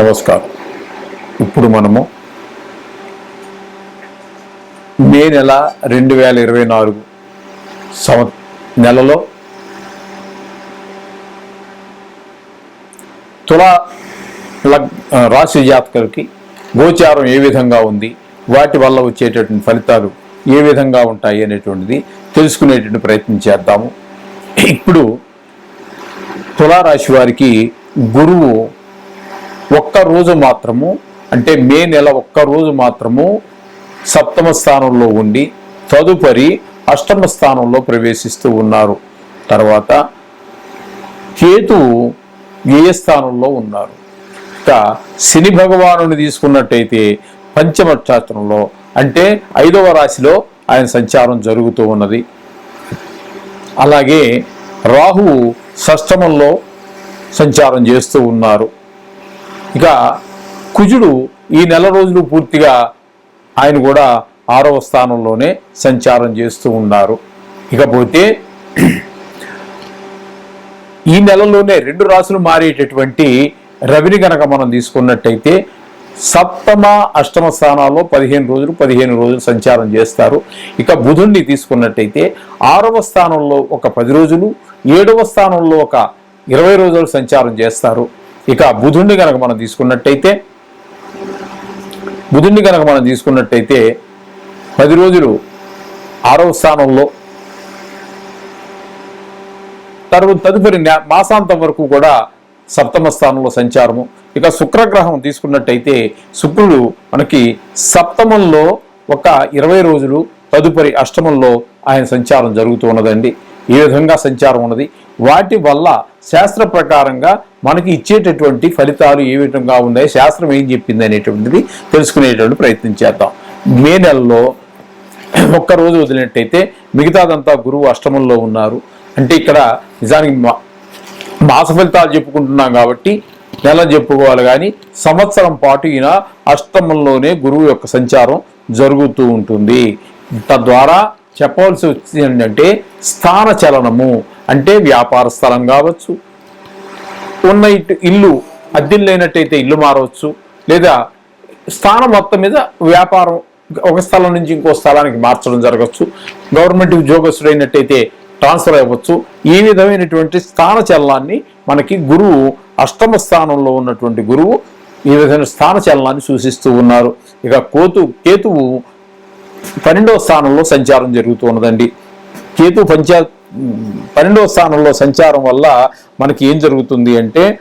నమస్కారం. ఇప్పుడు మనము మే నెల రెండు వేల ఇరవై నాలుగు సంవ నెలలో తులా లగ్ రాశి జాతకులకి గోచారం ఏ విధంగా ఉంది? వాటి వల్ల వచ్చేటటువంటి ఫలితాలు ఏ విధంగా ఉంటాయి అనేటువంటిది తెలుసుకునేటువంటి ప్రయత్నం చేద్దాము. ఇప్పుడు తులారాశి వారికి గురువు ఒక్క రోజు మాత్రము అంటే మే నెల ఒక్క రోజు మాత్రము సప్తమ స్థానంలో ఉండి తదుపరి అష్టమ స్థానంలో ప్రవేశిస్తూ ఉన్నారు. తర్వాత కేతువు వ్యయ స్థానంలో ఉన్నారు? ఇక శని భగవానుని తీసుకున్నట్టయితే పంచమ శాస్త్రంలో అంటే ఐదవ రాశిలో ఆయన సంచారం జరుగుతూ ఉన్నది. అలాగే రాహువు షష్టమంలో సంచారం చేస్తూ ఉన్నారు. ఇక కుజుడు ఈ నెల రోజులు పూర్తిగా ఆయన కూడా ఆరవ స్థానంలోనే సంచారం చేస్తూ ఉన్నారు. ఇకపోతే ఈ నెలలోనే రెండు రాసులు మారేటటువంటి రవిని గనక మనం తీసుకున్నట్టయితే సప్తమ అష్టమ స్థానాల్లో పదిహేను రోజులు పదిహేను రోజులు సంచారం చేస్తారు. ఇక బుధుణ్ణి తీసుకున్నట్టయితే ఆరవ స్థానంలో ఒక పది రోజులు ఏడవ స్థానంలో ఒక ఇరవై రోజులు సంచారం చేస్తారు. ఇక బుధుణ్ణి కనుక మనం తీసుకున్నట్టయితే బుధుణ్ణి కనుక మనం తీసుకున్నట్టయితే పది రోజులు ఆరవ స్థానంలో తర్వాత తదుపరి మాసాంతం వరకు కూడా సప్తమ స్థానంలో సంచారము. ఇక శుక్రగ్రహం తీసుకున్నట్టయితే శుక్రుడు మనకి సప్తమంలో ఒక ఇరవై రోజులు తదుపరి అష్టమంలో ఆయన సంచారం జరుగుతూ ఉన్నదండి. ఈ విధంగా సంచారం ఉన్నది. వాటి వల్ల శాస్త్ర ప్రకారంగా మనకి ఇచ్చేటటువంటి ఫలితాలు ఏ విధంగా ఉన్నాయి శాస్త్రం ఏం చెప్పింది అనేటువంటిది తెలుసుకునేటువంటి ప్రయత్నం చేద్దాం. మే నెలలో ఒక్క రోజు వదిలినట్టయితే మిగతాదంతా గురువు అష్టమంలో ఉన్నారు. అంటే ఇక్కడ నిజానికి మా- మాస ఫలితాలు చెప్పుకుంటున్నాం కాబట్టి నెల చెప్పుకోవాలి కానీ సంవత్సరం పాటు ఈయన అష్టమంలోనే గురువు యొక్క సంచారం జరుగుతూ ఉంటుంది. తద్వారా చెప్పవలసి వచ్చింది ఏంటంటే స్థాన చలనము అంటే వ్యాపార స్థలం కావచ్చు ఉన్న ఇల్లు అద్దెలు లేనట్టయితే ఇల్లు మారవచ్చు. లేదా స్థానం మొత్తం మీద వ్యాపారం ఒక స్థలం నుంచి ఇంకో స్థలానికి మార్చడం జరగచ్చు గవర్నమెంట్ ఉద్యోగస్తుడైనట్టయితే ట్రాన్స్ఫర్ అవ్వచ్చు. ఈ విధమైనటువంటి స్థాన చలనాన్ని మనకి గురువు అష్టమ స్థానంలో ఉన్నటువంటి గురువు ఈ విధమైన స్థాన చలనాన్ని సూచిస్తూ ఉన్నారు. ఇక కోతు కేతువు పన్నెండవ స్థానంలో సంచారం జరుగుతూ ఉన్నదండి. కేతు పంచా పన్నెండవ స్థానంలో సంచారం వల్ల మనకి ఏం జరుగుతుంది అంటే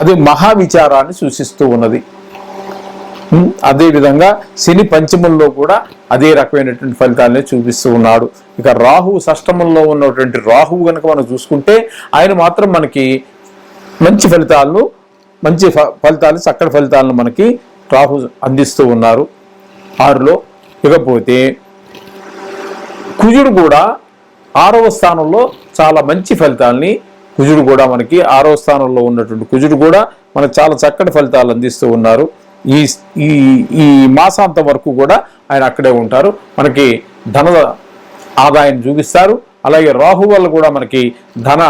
అది మహావిచారాన్ని సూచిస్తూ ఉన్నది. అదేవిధంగా శని పంచమంలో కూడా అదే రకమైనటువంటి ఫలితాలనే చూపిస్తూ ఉన్నాడు. ఇక రాహు షష్టమంలో ఉన్నటువంటి రాహువు కనుక మనం చూసుకుంటే ఆయన మాత్రం మనకి మంచి ఫలితాలను మంచి ఫ- ఫలితాలు చక్కటి ఫలితాలను మనకి రాహు అందిస్తూ ఉన్నారు. ఆరులో ఇకపోతే కుజుడు కూడా ఆరవ స్థానంలో చాలా మంచి ఫలితాలని కుజుడు కూడా మనకి ఆరవ స్థానంలో ఉన్నటువంటి కుజుడు కూడా మనకు చాలా చక్కటి ఫలితాలు అందిస్తూ ఉన్నారు. ఈ ఈ ఈ మాసాంతం వరకు కూడా ఆయన అక్కడే ఉంటారు. మనకి ధన ఆదాయం చూపిస్తారు. అలాగే రాహు వల్ల కూడా మనకి ధన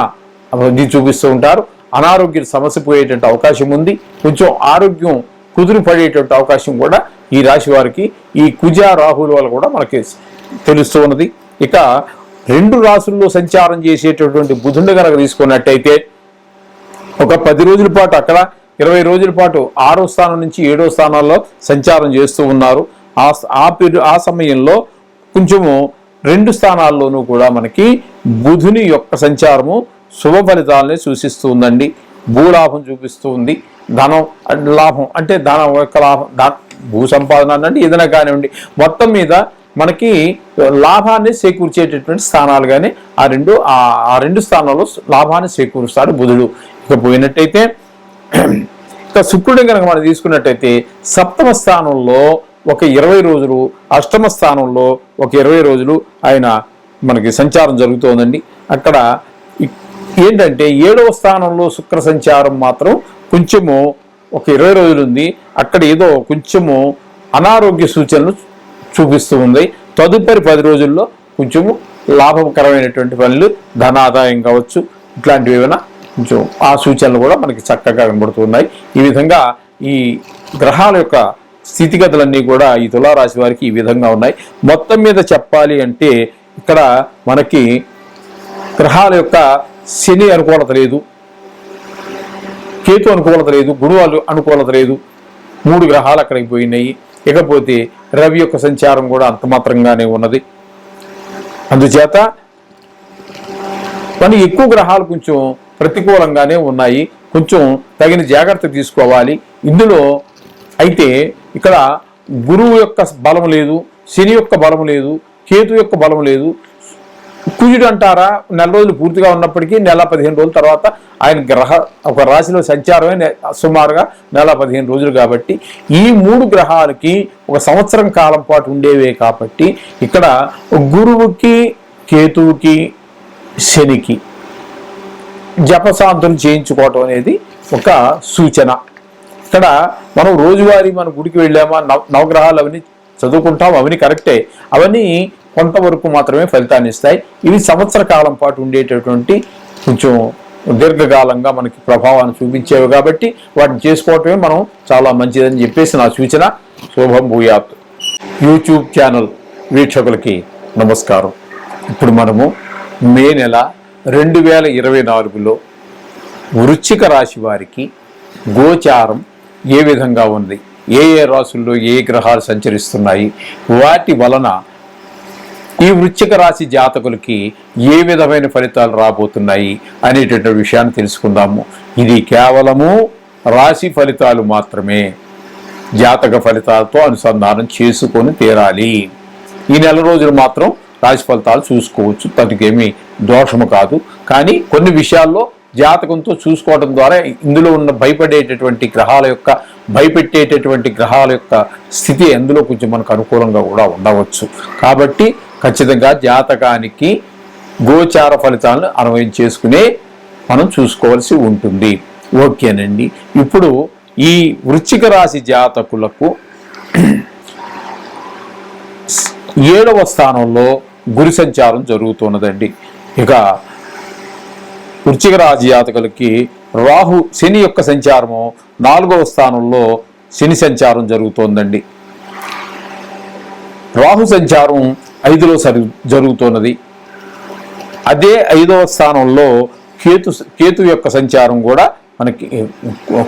ఇది చూపిస్తూ ఉంటారు. అనారోగ్య సమస్య పోయేటువంటి అవకాశం ఉంది. కొంచెం ఆరోగ్యం కుదురు పడేటువంటి అవకాశం కూడా ఈ రాశి వారికి ఈ కుజ రాహుల వల్ల కూడా మనకి తెలుస్తూ ఉన్నది. ఇక రెండు రాసుల్లో సంచారం చేసేటటువంటి బుధుని కనుక తీసుకున్నట్టయితే ఒక పది రోజుల పాటు అక్కడ ఇరవై రోజుల పాటు ఆరో స్థానం నుంచి ఏడో స్థానాల్లో సంచారం చేస్తూ ఉన్నారు. ఆ ఆ ఆ సమయంలో కొంచెము రెండు స్థానాల్లోనూ కూడా మనకి బుధుని యొక్క సంచారము శుభ ఫలితాలని సూచిస్తూ ఉందండి. భూలాభం చూపిస్తూ ఉంది. ధనం లాభం అంటే ధనం యొక్క లాభం భూ సంపాదన అంటే ఏదైనా కానివ్వండి. మొత్తం మీద మనకి లాభాన్ని చేకూర్చేటటువంటి స్థానాలుగానే ఆ రెండు ఆ- రెండు స్థానాల్లో లాభాన్ని చేకూరుస్తాడు బుధుడు. ఇక పోయినట్టయితే ఇక శుక్రుడిని కనుక మనం తీసుకున్నట్టయితే సప్తమ స్థానంలో ఒక ఇరవై రోజులు అష్టమ స్థానంలో ఒక ఇరవై రోజులు ఆయన మనకి సంచారం జరుగుతోందండి. అక్కడ ఏంటంటే ఏడవ స్థానంలో శుక్ర సంచారం మాత్రం కొంచెము ఒక ఇరవై రోజులు ఉంది. అక్కడ ఏదో కొంచెము అనారోగ్య సూచనలు చూపిస్తూ ఉంది. తదుపరి పది రోజుల్లో కొంచెము లాభకరమైనటువంటి పనులు ధన ఆదాయం కావచ్చు ఇట్లాంటివి ఏమైనా కొంచెం ఆ సూచనలు కూడా మనకి చక్కగా కనబడుతున్నాయి ఈ విధంగా ఈ గ్రహాల యొక్క స్థితిగతులన్నీ కూడా ఈ తులారాశి వారికి ఈ విధంగా ఉన్నాయి. మొత్తం మీద చెప్పాలి అంటే ఇక్కడ మనకి గ్రహాల యొక్క శని అనుకూలత లేదు. కేతు అనుకూలత లేదు. గురువాలు అనుకూలత లేదు. మూడు గ్రహాలు అక్కడికి పోయినాయి. ఇకపోతే రవి యొక్క సంచారం కూడా అంతమాత్రంగానే ఉన్నది. అందుచేత కానీ ఎక్కువ గ్రహాలు కొంచెం ప్రతికూలంగానే ఉన్నాయి. కొంచెం తగిన జాగ్రత్త తీసుకోవాలి. ఇందులో అయితే ఇక్కడ గురువు యొక్క బలం లేదు శని యొక్క బలం లేదు కేతు యొక్క బలం లేదు కుజుడు అంటారా? నెల రోజులు పూర్తిగా ఉన్నప్పటికీ నెల పదిహేను రోజుల తర్వాత ఆయన గ్రహ ఒక రాశిలో సంచారమే సుమారుగా నెల పదిహేను రోజులు కాబట్టి ఈ మూడు గ్రహాలకి ఒక సంవత్సరం కాలం పాటు ఉండేవే కాబట్టి ఇక్కడ గురువుకి కేతువుకి శనికి జపశాంతులు చేయించుకోవటం అనేది ఒక సూచన. ఇక్కడ మనం రోజువారీ మన గుడికి వెళ్ళామా? నవ నవగ్రహాలు అవన్నీ చదువుకుంటాం అవన్నీ కరెక్టే. అవన్నీ కొంతవరకు మాత్రమే ఫలితాన్ని ఇస్తాయి. ఇవి సంవత్సర కాలం పాటు ఉండేటటువంటి కొంచెం దీర్ఘకాలంగా మనకి ప్రభావాన్ని చూపించేవి కాబట్టి వాటిని చేసుకోవటమే మనం చాలా మంచిదని చెప్పేసి నా సూచన. శుభం భూయాత్. యూట్యూబ్ ఛానల్ వీక్షకులకి నమస్కారం. ఇప్పుడు మనము మే నెల రెండు వేల ఇరవై నాలుగులో వృశ్చిక రాశి వారికి గోచారం ఏ విధంగా ఉంది? ఏ ఏ రాశుల్లో ఏ గ్రహాలు సంచరిస్తున్నాయి? వాటి వలన ఈ వృశ్చిక రాశి జాతకులకి ఏ విధమైన ఫలితాలు రాబోతున్నాయి అనేటువంటి విషయాన్ని తెలుసుకుందాము. ఇది కేవలము రాశి ఫలితాలు మాత్రమే. జాతక ఫలితాలతో అనుసంధానం చేసుకొని తీరాలి. ఈ నెల రోజులు మాత్రం రాశి ఫలితాలు చూసుకోవచ్చు. దానికేమీ దోషము కాదు. కానీ కొన్ని విషయాల్లో జాతకంతో చూసుకోవడం ద్వారా ఇందులో ఉన్న భయపడేటటువంటి గ్రహాల యొక్క భయపెట్టేటటువంటి గ్రహాల యొక్క స్థితి ఎందులో కొంచెం మనకు అనుకూలంగా కూడా ఉండవచ్చు. కాబట్టి ఖచ్చితంగా జాతకానికి గోచార ఫలితాలను అన్వయం చేసుకునే మనం చూసుకోవాల్సి ఉంటుంది. ఓకేనండి. ఇప్పుడు ఈ వృశ్చిక రాశి జాతకులకు ఏడవ స్థానంలో గురి సంచారం జరుగుతున్నదండి. ఇక వృశ్చిక రాశి జాతకులకి రాహు శని యొక్క సంచారము నాలుగవ స్థానంలో శని సంచారం జరుగుతోందండి. రాహు సంచారం ఐదులో సరి జరుగుతున్నది. అదే ఐదవ స్థానంలో కేతు కేతు యొక్క సంచారం కూడా మనకి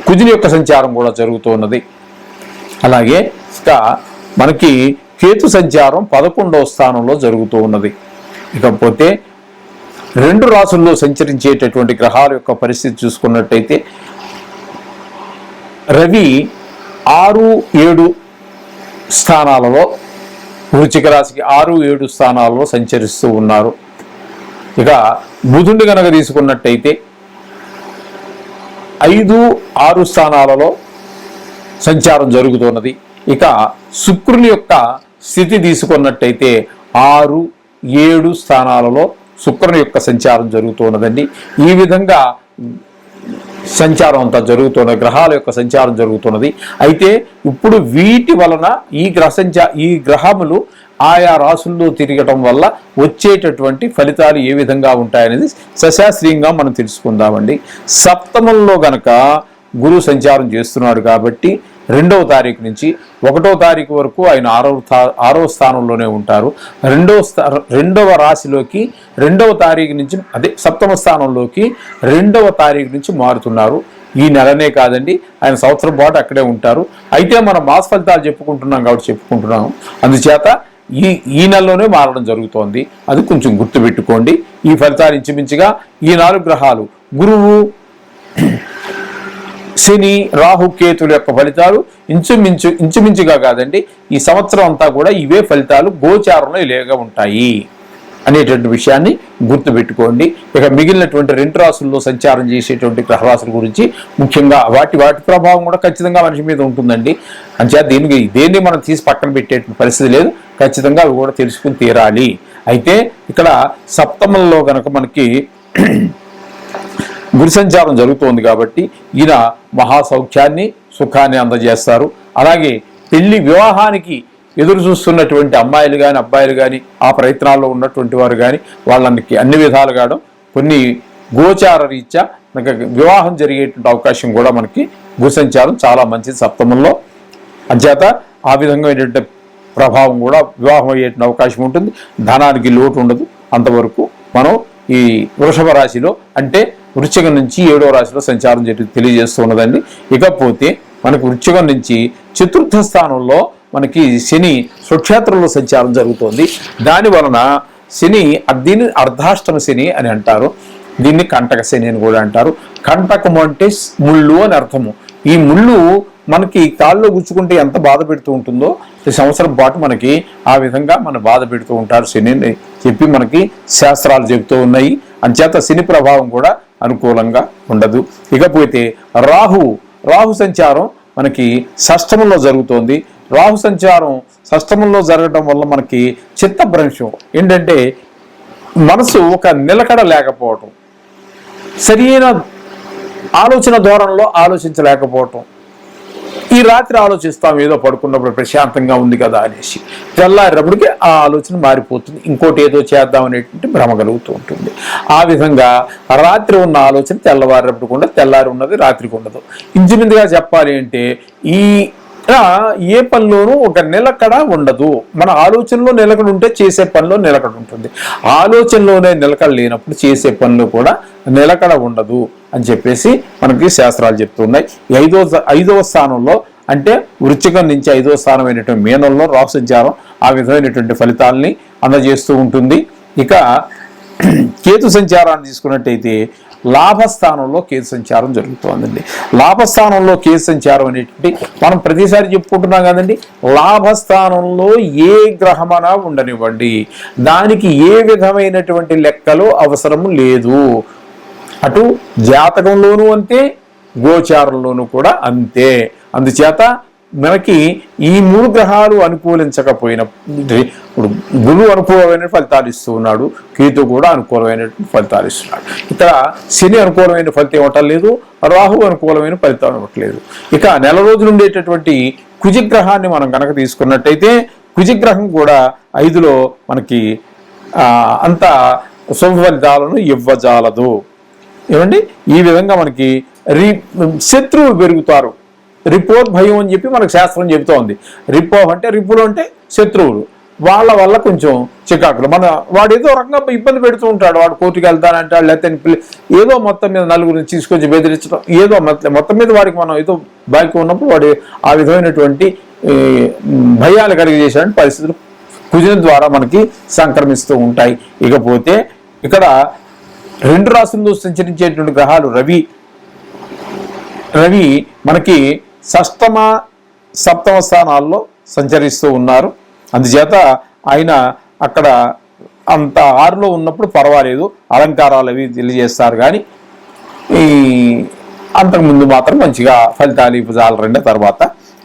కుజుని యొక్క సంచారం కూడా జరుగుతున్నది. అలాగే ఇంకా మనకి కేతు సంచారం పదకొండవ స్థానంలో జరుగుతూ ఉన్నది ఇకపోతే రెండు రాసుల్లో సంచరించేటటువంటి గ్రహాల యొక్క పరిస్థితి చూసుకున్నట్టయితే రవి ఆరు ఏడు స్థానాలలో వృచ్చిక రాశికి ఆరు ఏడు స్థానాలలో సంచరిస్తూ ఉన్నారు. ఇక బుధుడిని కనుక తీసుకున్నట్టయితే ఐదు ఆరు స్థానాలలో సంచారం జరుగుతున్నది. ఇక శుక్రుని యొక్క స్థితి తీసుకున్నట్టయితే ఆరు ఏడు స్థానాలలో శుక్రుని యొక్క సంచారం జరుగుతున్నదండి. ఈ విధంగా సంచారం అంతా జరుగుతున్న గ్రహాల యొక్క సంచారం జరుగుతున్నది. అయితే ఇప్పుడు వీటి వలన ఈ గ్రహ సంచా ఈ గ్రహములు ఆయా రాసుల్లో తిరగటం వల్ల వచ్చేటటువంటి ఫలితాలు ఏ విధంగా ఉంటాయనేది సశాస్త్రీయంగా మనం తెలుసుకుందామండి. సప్తమంలో గనక గురు సంచారం చేస్తున్నాడు కాబట్టి రెండవ తారీఖు నుంచి ఒకటో తారీఖు వరకు ఆయన ఆరవ ఆరో ఆరవ స్థానంలోనే ఉంటారు. రెండవ స్థా రెండవ రాశిలోకి రెండవ తారీఖు నుంచి అదే సప్తమ స్థానంలోకి రెండవ తారీఖు నుంచి మారుతున్నారు. ఈ నెలనే కాదండి ఆయన సంవత్సరం పాటు అక్కడే ఉంటారు. అయితే మనం మాస ఫలితాలు చెప్పుకుంటున్నాం కాబట్టి చెప్పుకుంటున్నాం. అందుచేత ఈ ఈ నెలలోనే మారడం జరుగుతోంది. అది కొంచెం గుర్తుపెట్టుకోండి. ఈ ఫలితాలు ఇంచుమించుగా ఈ నాలుగు గ్రహాలు గురువు శని రాహు కేతుల యొక్క ఫలితాలు ఇంచుమించు ఇంచుమించుగా కాదండి ఈ సంవత్సరం అంతా కూడా ఇవే ఫలితాలు గోచారంలో ఇలాగా ఉంటాయి అనేటువంటి విషయాన్ని గుర్తుపెట్టుకోండి. ఇక మిగిలినటువంటి రెండు రాసుల్లో సంచారం చేసేటువంటి గ్రహరాశుల గురించి ముఖ్యంగా వాటి వాటి ప్రభావం కూడా ఖచ్చితంగా మనిషి మీద ఉంటుందండి. అంచేత దీనికి దేన్ని మనం తీసి పక్కన పెట్టే పరిస్థితి లేదు. ఖచ్చితంగా అవి కూడా తెలుసుకుని తీరాలి. అయితే ఇక్కడ సప్తమంలో కనుక మనకి గురి సంచారం జరుగుతోంది కాబట్టి ఈయన మహాసౌఖ్యాన్ని సుఖాన్ని అందజేస్తారు. అలాగే పెళ్ళి వివాహానికి ఎదురు చూస్తున్నటువంటి అమ్మాయిలు కానీ అబ్బాయిలు కానీ ఆ ప్రయత్నాల్లో ఉన్నటువంటి వారు కానీ వాళ్ళకి అన్ని విధాలుగా కొన్ని గోచార రీత్యా మనకి వివాహం జరిగేటువంటి అవకాశం కూడా మనకి గురి చాలా మంచిది సప్తమంలో. అంచేత ఆ విధంగా ప్రభావం కూడా వివాహం అయ్యేటువంటి అవకాశం ఉంటుంది. ధనానికి లోటు ఉండదు. అంతవరకు మనం ఈ వృషభ రాశిలో అంటే వృశ్చికం నుంచి ఏడో రాశిలో సంచారం జరిగి తెలియజేస్తున్నదండి ఇకపోతే మనకు వృశ్చికం నుంచి చతుర్థ స్థానంలో మనకి శని స్వక్షేత్రంలో సంచారం జరుగుతోంది. దాని వలన శని దీన్ని అర్ధాష్టమ శని అని అంటారు. దీన్ని కంటక శని అని కూడా అంటారు. కంటకము అంటే ముళ్ళు అని అర్థము. ఈ ముళ్ళు మనకి కాల్లో గుచ్చుకుంటే ఎంత బాధ పెడుతూ ఉంటుందో ఈ సంవత్సరం పాటు మనకి ఆ విధంగా మన బాధ పెడుతూ ఉంటారు శని చెప్పి మనకి శాస్త్రాలు చెబుతూ ఉన్నాయి. అంచేత శని ప్రభావం కూడా అనుకూలంగా ఉండదు. ఇకపోతే రాహు రాహు సంచారం మనకి షష్టమంలో జరుగుతోంది. రాహు సంచారం షష్టమంలో జరగడం వల్ల మనకి చిత్తభ్రంశం ఏంటంటే మనసు ఒక నిలకడ లేకపోవటం. సరైన ఆలోచన ధోరణిలో ఆలోచించలేకపోవటం. ఈ రాత్రి ఆలోచిస్తాం ఏదో పడుకున్నప్పుడు ప్రశాంతంగా ఉంది కదా అనేసి. తెల్లారినప్పటికీ ఆ ఆలోచన మారిపోతుంది. ఇంకోటి ఏదో చేద్దాం అనేటువంటి భ్రమ కలుగుతూ ఉంటుంది. ఆ విధంగా రాత్రి ఉన్న ఆలోచన తెల్లవారినప్పుడు కూడా తెల్లారి ఉన్నది రాత్రికి ఉండదు ఇంచుమిందుగా చెప్పాలి అంటే ఈ ఏ పనిలోనూ ఒక నిలకడ ఉండదు. మన ఆలోచనలో నిలకడ ఉంటే చేసే పనిలో నిలకడ ఉంటుంది. ఆలోచనలోనే నిలకడ లేనప్పుడు చేసే పనిలో కూడా నిలకడ ఉండదు. అని చెప్పేసి మనకి శాస్త్రాలు చెప్తున్నాయి. ఐదో ఐదవ స్థానంలో అంటే వృచ్చికం నుంచి ఐదవ స్థానమైనటువంటి మీనంలో రాహు సంచారం ఆ విధమైనటువంటి ఫలితాలని అందజేస్తూ ఉంటుంది. ఇక కేతు సంచారాన్ని తీసుకున్నట్టయితే లాభస్థానంలో కేతు సంచారం జరుగుతోందండి. లాభస్థానంలో కేతు సంచారం అనేటువంటి మనం ప్రతిసారి చెప్పుకుంటున్నాం కదండి లాభస్థానంలో ఏ గ్రహమనా ఉండనివ్వండి. దానికి ఏ విధమైనటువంటి లెక్కలు అవసరం లేదు. అటు జాతకంలోనూ అంతే గోచారంలోనూ కూడా అంతే. అందుచేత మనకి ఈ మూడు గ్రహాలు అనుకూలించకపోయిన ఇప్పుడు గురువు అనుకూలమైన ఫలితాలు ఇస్తూ ఉన్నాడు కేతు కూడా అనుకూలమైన ఫలితాలు ఇస్తున్నాడు. ఇక్కడ శని అనుకూలమైన ఫలితం ఇవ్వటం లేదు రాహు అనుకూలమైన ఫలితం ఇవ్వట్లేదు ఇక నెల రోజులు ఉండేటటువంటి కుజిగ్రహాన్ని మనం కనుక తీసుకున్నట్టయితే కుజిగ్రహం కూడా ఐదులో మనకి అంత శుభ ఫలితాలను ఇవ్వజాలదు. ఏమండి? ఈ విధంగా మనకి రి శత్రువులు పెరుగుతారు. రిపోర్ట్ భయం అని చెప్పి మనకు శాస్త్రం చెబుతోంది. రిపో అంటే రిపులు అంటే శత్రువులు. వాళ్ళ వల్ల కొంచెం చికాకులు. మన వాడు ఏదో రకంగా ఇబ్బంది పెడుతూ ఉంటాడు. వాడు కోర్టుకి వెళ్తానంటాడు లేకపోతే ఏదో మొత్తం మీద నలుగురిని తీసుకొచ్చి బెదిరించడం ఏదో మొత్తం మీద వాడికి మనం ఏదో బాకీ ఉన్నప్పుడు వాడు ఆ విధమైనటువంటి భయాలు కలిగజేసేటువంటి పరిస్థితులు కుజుని ద్వారా మనకి సంక్రమిస్తూ ఉంటాయి. ఇకపోతే ఇక్కడ రెండు రాశుల్లో సంచరించేటువంటి గ్రహాలు రవి. రవి మనకి షష్టమ సప్తమ స్థానాల్లో సంచరిస్తూ ఉన్నారు. అందుచేత ఆయన అక్కడ అంత ఆరులో ఉన్నప్పుడు పర్వాలేదు. అలంకారాలు అవి తెలియజేస్తారు కానీ ఈ అంతకుముందు మాత్రం మంచిగా ఫలితాలు ఇవ్వజాలరండి తర్వాత.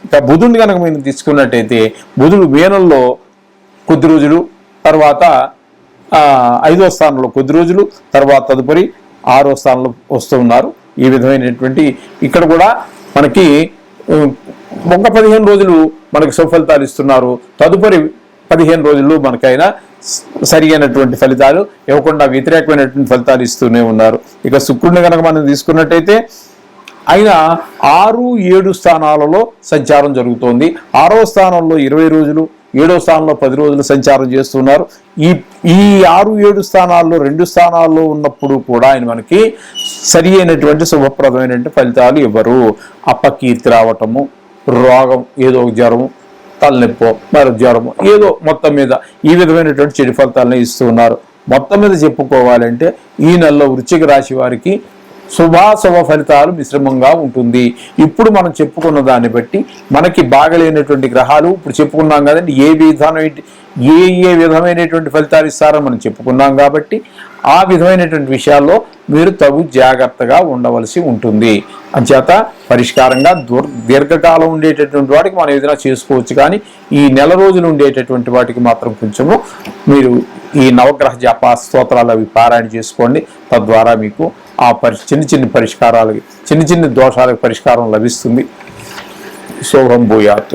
ఇక బుధుడిని కనుక మేము తీసుకున్నట్టయితే బుధుడు వేనల్లో కొద్ది రోజులు తర్వాత ఐదో స్థానంలో కొద్ది రోజులు తర్వాత తదుపరి ఆరో స్థానంలో వస్తూ ఉన్నారు. ఈ విధమైనటువంటి ఇక్కడ కూడా మనకి ఒక పదిహేను రోజులు మనకి సుఫలితాలు ఇస్తున్నారు. తదుపరి పదిహేను రోజుల్లో మనకైనా స- సరియైనటువంటి ఫలితాలు ఇవ్వకుండా వ్యతిరేకమైనటువంటి ఫలితాలు ఇస్తూనే ఉన్నారు. ఇక శుక్రుడిని కనుక మనం తీసుకున్నట్టయితే ఆయన ఆరు ఏడు స్థానాలలో సంచారం జరుగుతోంది. ఆరో స్థానంలో ఇరవై రోజులు ఏడో స్థానంలో పది రోజులు సంచారం చేస్తున్నారు. ఈ ఈ ఆరు ఏడు స్థానాల్లో రెండు స్థానాల్లో ఉన్నప్పుడు కూడా ఆయన మనకి సరి అయినటువంటి శుభప్రదమైనటువంటి ఫలితాలు ఇవ్వరు. అపకీర్తి రావటము రోగం ఏదో ఒక జ్వరము తలనొప్పో మరి జ్వరము ఏదో మొత్తం మీద ఈ విధమైనటువంటి చెడు ఫలితాలను ఇస్తున్నారు మొత్తం మీద చెప్పుకోవాలంటే ఈ నెలలో వృశ్చిక రాశి వారికి శుభాశుభ ఫలితాలు మిశ్రమంగా ఉంటుంది. ఇప్పుడు మనం చెప్పుకున్న దాన్ని బట్టి మనకి బాగలేనటువంటి గ్రహాలు ఇప్పుడు చెప్పుకున్నాం కదండి ఏ విధానం ఏ ఏ విధమైనటువంటి ఫలితాలు ఇస్తారో మనం చెప్పుకున్నాం కాబట్టి ఆ విధమైనటువంటి విషయాల్లో మీరు తగు జాగ్రత్తగా ఉండవలసి ఉంటుంది. అంచేత పరిష్కారంగా దూర్ దీర్ఘకాలం ఉండేటటువంటి వాటికి మనం ఏదైనా చేసుకోవచ్చు కానీ ఈ నెల రోజులు ఉండేటటువంటి వాటికి మాత్రం కొంచెము మీరు ఈ నవగ్రహ జప స్తోత్రాలు అవి పారాయణ చేసుకోండి. తద్వారా మీకు ఆ పరి చిన్న చిన్న పరిష్కారాలకి చిన్న చిన్న దోషాలకు పరిష్కారం లభిస్తుంది. శోభం భూయాత్.